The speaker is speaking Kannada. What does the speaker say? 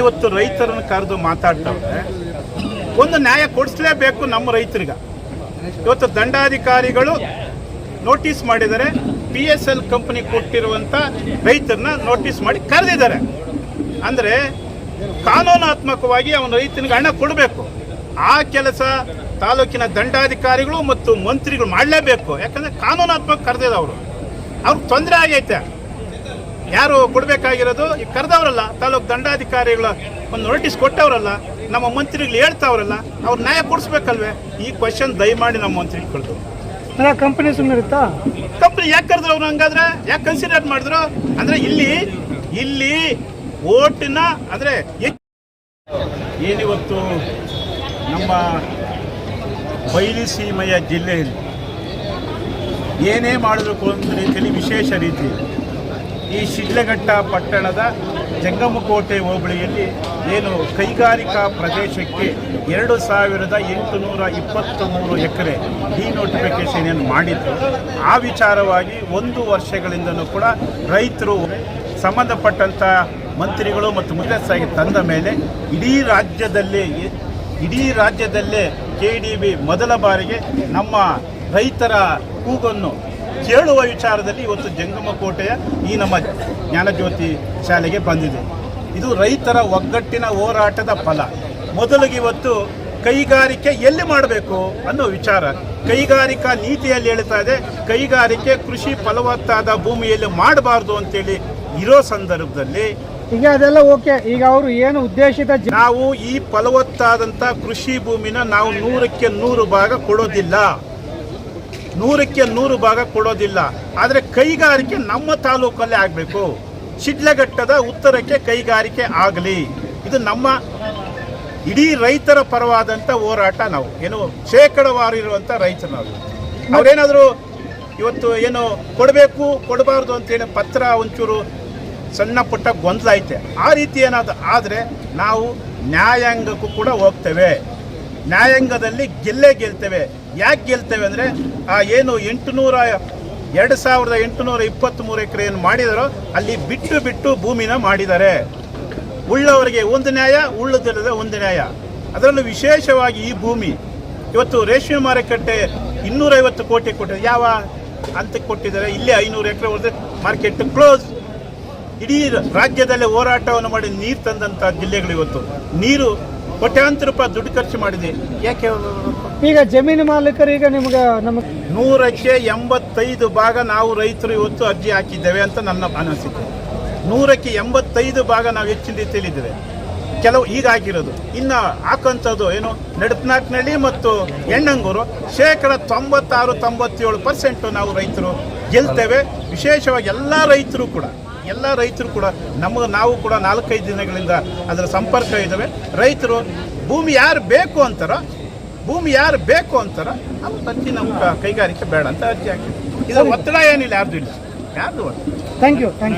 ಇವತ್ತು ರೈತರನ್ನು ಕರೆದು ಮಾತಾಡ್ತಾವ್ರೆ, ಒಂದು ನ್ಯಾಯ ಕೊಡಿಸ್ಲೇಬೇಕು ನಮ್ಮ ರೈತರಿಗೆ. ಇವತ್ತು ದಂಡಾಧಿಕಾರಿಗಳು ನೋಟಿಸ್ ಮಾಡಿದರೆ ಪಿ ಎಸ್ ಎಲ್ ಕಂಪನಿ ಕೊಟ್ಟಿರುವಂತ ರೈತರನ್ನ ನೋಟಿಸ್ ಮಾಡಿ ಕರೆದಿದ್ದಾರೆ. ಅಂದ್ರೆ ಕಾನೂನಾತ್ಮಕವಾಗಿ ಅವನ ರೈತನಿಗೆ ಹಣ ಕೊಡಬೇಕು. ಆ ಕೆಲಸ ತಾಲೂಕಿನ ದಂಡಾಧಿಕಾರಿಗಳು ಮತ್ತು ಮಂತ್ರಿಗಳು ಮಾಡಲೇಬೇಕು. ಯಾಕಂದ್ರೆ ಕಾನೂನಾತ್ಮಕ ಕರೆದಿದೆ ಅವರು. ಅವ್ರಿಗೆ ತೊಂದರೆ ಆಗೈತೆ. ಯಾರು ಕೊಡಬೇಕಾಗಿರೋದು ಈಗ ಕರೆದವರಲ್ಲ ತಾಲೂಕು ದಂಡಾಧಿಕಾರಿಗಳ ಒಂದು ನೋಟಿಸ್ ಕೊಟ್ಟವರಲ್ಲ ನಮ್ಮ ಮಂತ್ರಿಗಳು ಹೇಳ್ತಾವ್ರಲ್ಲ ಅವ್ರು ನ್ಯಾಯ ಕೊಡಿಸ್ಬೇಕಲ್ವೇ? ಈ ಕ್ವಶನ್ ದಯಮಾಡಿ ನಮ್ಮ ಮಂತ್ರಿಗೆ ಕೊಡ್ತು ಕಂಪನಿ ಸುಮ್ಮನೆ ಇರುತ್ತಾ? ಕಂಪ್ನಿ ಯಾಕೆ ಕರೆದ್ರು ಅವ್ರು ಹಂಗಾದ್ರೆ? ಯಾಕೆ ಕನ್ಸಿಡರ್ ಮಾಡಿದ್ರು? ಅಂದ್ರೆ ಇಲ್ಲಿ ಇಲ್ಲಿ ಓಟಿನ ಅಂದ್ರೆ ಏನಿವತ್ತು ನಮ್ಮ ಬಯಲುಸೀಮೆಯ ಜಿಲ್ಲೆಯಲ್ಲಿ ಏನೇ ಮಾಡಬೇಕು ಅಂತ ರೀತಿಯಲ್ಲಿ ವಿಶೇಷ ರೀತಿ. ಈ ಶಿಡ್ಲಘಟ್ಟ ಪಟ್ಟಣದ ಜಂಗಮಕೋಟೆ ಹೋಬಳಿಯಲ್ಲಿ ಏನು ಕೈಗಾರಿಕಾ ಪ್ರದೇಶಕ್ಕೆ ಎರಡು ಸಾವಿರದ ಎಂಟುನೂರ ಇಪ್ಪತ್ತು ಮೂರು ಎಕರೆ ಈ ನೋಟಿಫಿಕೇಶನ್ ಏನು ಮಾಡಿದ್ರು ಆ ವಿಚಾರವಾಗಿ ಒಂದು ವರ್ಷಗಳಿಂದಲೂ ಕೂಡ ರೈತರು ಸಂಬಂಧಪಟ್ಟಂಥ ಮಂತ್ರಿಗಳು ಮತ್ತು ಮುಖ್ಯಸ್ಥರಾಗಿ ತಂದ ಮೇಲೆ ಇಡೀ ರಾಜ್ಯದಲ್ಲಿ, ಇಡೀ ರಾಜ್ಯದಲ್ಲೇ ಕೆ ಡಿ ಬಿ ಮೊದಲ ಬಾರಿಗೆ ನಮ್ಮ ರೈತರ ಕೂಗನ್ನು ಕೇಳುವ ವಿಚಾರದಲ್ಲಿ ಇವತ್ತು ಜಂಗಮ ಕೋಟೆಯ ಈ ನಮ್ಮ ಜ್ಞಾನಜ್ಯೋತಿ ಶಾಲೆಗೆ ಬಂದಿದೆ. ಇದು ರೈತರ ಒಗ್ಗಟ್ಟಿನ ಹೋರಾಟದ ಫಲ. ಮೊದಲಿಗೆ ಇವತ್ತು ಕೈಗಾರಿಕೆ ಎಲ್ಲಿ ಮಾಡಬೇಕು ಅನ್ನೋ ವಿಚಾರ. ಕೈಗಾರಿಕಾ ನೀತಿಯಲ್ಲಿ ಹೇಳ್ತಾ ಇದೆ ಕೈಗಾರಿಕೆ ಕೃಷಿ ಫಲವತ್ತಾದ ಭೂಮಿಯಲ್ಲಿ ಮಾಡಬಾರ್ದು ಅಂತೇಳಿ ಇರೋ ಸಂದರ್ಭದಲ್ಲಿ ಈಗ ಅದೆಲ್ಲ ಓಕೆ ಈಗ ಅವರು ಏನು ಉದ್ದೇಶಿತ ನಾವು ಈ ಫಲವತ್ತಾದಂಥ ಕೃಷಿ ಭೂಮಿನ ನಾವು ನೂರಕ್ಕೆ ನೂರು ಭಾಗ ಕೊಡೋದಿಲ್ಲ. ನೂರಕ್ಕೆ ನೂರು ಭಾಗ ಕೊಡೋದಿಲ್ಲ. ಆದರೆ ಕೈಗಾರಿಕೆ ನಮ್ಮ ತಾಲೂಕಲ್ಲೇ ಆಗಬೇಕು. ಶಿಡ್ಲಘಟ್ಟದ ಉತ್ತರಕ್ಕೆ ಕೈಗಾರಿಕೆ ಆಗಲಿ. ಇದು ನಮ್ಮ ಇಡೀ ರೈತರ ಪರವಾದಂಥ ಹೋರಾಟ ನಾವು. ಏನು ಶೇಕಡವಾರು ಇರುವಂಥ ರೈತರು ನಾವು. ಅವ್ರೇನಾದರೂ ಇವತ್ತು ಏನು ಕೊಡಬೇಕು, ಕೊಡಬಾರ್ದು ಅಂತೇಳಿ ಪತ್ರ ಒಂಚೂರು ಸಣ್ಣ ಪುಟ್ಟ ಗೊಂದಲ ಐತೆ. ಆ ರೀತಿ ಏನಾದರೂ ಆದರೆ ನಾವು ನ್ಯಾಯಾಂಗಕ್ಕೂ ಕೂಡ ಹೋಗ್ತೇವೆ. ನ್ಯಾಯಾಂಗದಲ್ಲಿ ಗೆಲ್ಲೇ ಗೆಲ್ತೇವೆ. ಯಾಕೆ ಗೆಲ್ತೇವೆ ಅಂದರೆ, ಆ ಏನು ಎಂಟುನೂರ ಎರಡು ಸಾವಿರದ ಎಂಟುನೂರ ಇಪ್ಪತ್ತ್ಮೂರು ಎಕರೆ ಏನು ಮಾಡಿದಾರೋ, ಅಲ್ಲಿ ಬಿಟ್ಟು ಬಿಟ್ಟು ಭೂಮಿನ ಮಾಡಿದ್ದಾರೆ. ಉಳ್ಳವರಿಗೆ ಒಂದು ನ್ಯಾಯ, ಉಳ್ಳದಿಲ್ಲದೆ ಒಂದು ನ್ಯಾಯ. ಅದರಲ್ಲೂ ವಿಶೇಷವಾಗಿ ಈ ಭೂಮಿ. ಇವತ್ತು ರೇಷ್ಮೆ ಮಾರುಕಟ್ಟೆ ಇನ್ನೂರೈವತ್ತು ಕೋಟಿ ಕೊಟ್ಟಿದೆ. ಯಾವ ಅಂತ ಕೊಟ್ಟಿದ್ದಾರೆ. ಇಲ್ಲೇ ಐನೂರು ಎಕರೆ ಹೊರದೆ ಮಾರ್ಕೆಟ್ ಕ್ಲೋಸ್ ಇಡೀ ರಾಜ್ಯದಲ್ಲೇ ಹೋರಾಟವನ್ನು ಮಾಡಿ ನೀರು ತಂದಂಥ ಜಿಲ್ಲೆಗಳು ಇವತ್ತು ನೀರು ಕೋಟ್ಯಾಂತರ ರೂಪಾಯಿ ದುಡ್ಡು ಖರ್ಚು ಮಾಡಿದೆ. ಯಾಕೆ ಈಗ ಜಮೀನು ಮಾಲೀಕರು ಈಗ ನಿಮ್ಗೆ ನಮಗೆ ನೂರಕ್ಕೆ ಎಂಬತ್ತೈದು ಭಾಗ ನಾವು ರೈತರು ಇವತ್ತು ಅರ್ಜಿ ಹಾಕಿದ್ದೇವೆ ಅಂತ ನನ್ನ ಅನಿಸಿಕೆ. ನೂರಕ್ಕೆ ಎಂಬತ್ತೈದು ಭಾಗ ನಾವು ಹೆಚ್ಚಿನ ರೀತಿಯಲ್ಲಿ ಇದ್ದೇವೆ. ಕೆಲವು ಈಗ ಹಾಕಿರೋದು ಇನ್ನು ಹಾಕುವಂಥದ್ದು ಏನು ನಡಪನಾಕ್ನಳ್ಳಿ ಮತ್ತು ಎಣ್ಣಂಗೂರು ಶೇಕಡ ತೊಂಬತ್ತಾರು ತೊಂಬತ್ತೇಳು ಪರ್ಸೆಂಟು ನಾವು ರೈತರು ಗೆಲ್ತೇವೆ. ವಿಶೇಷವಾಗಿ ಎಲ್ಲ ರೈತರು ಕೂಡ. ಎಲ್ಲ ರೈತರು ಕೂಡ, ನಮಗೆ ನಾವು ಕೂಡ ನಾಲ್ಕೈದು ದಿನಗಳಿಂದ ಅದರ ಸಂಪರ್ಕ ಇದ್ದಾವೆ ರೈತರು, ಭೂಮಿ ಯಾರು ಬೇಕು ಅಂತಾರ, ಭೂಮಿ ಯಾರು ಬೇಕು ಅಂತಾರ, ಅದು ಅರ್ಜಿ ನಮ್ಮ ಕೈಗಾರಿಕೆ ಬೇಡ ಅಂತ ಅರ್ಜಿ ಹಾಕಿದ್ವಿ. ಇದು ಒತ್ತಡ ಏನಿಲ್ಲ, ಯಾರ್ದು ಇಲ್ಲ. ಯಾರ್ದು ಥ್ಯಾಂಕ್ ಯು ಥ್ಯಾಂಕ್ ಯು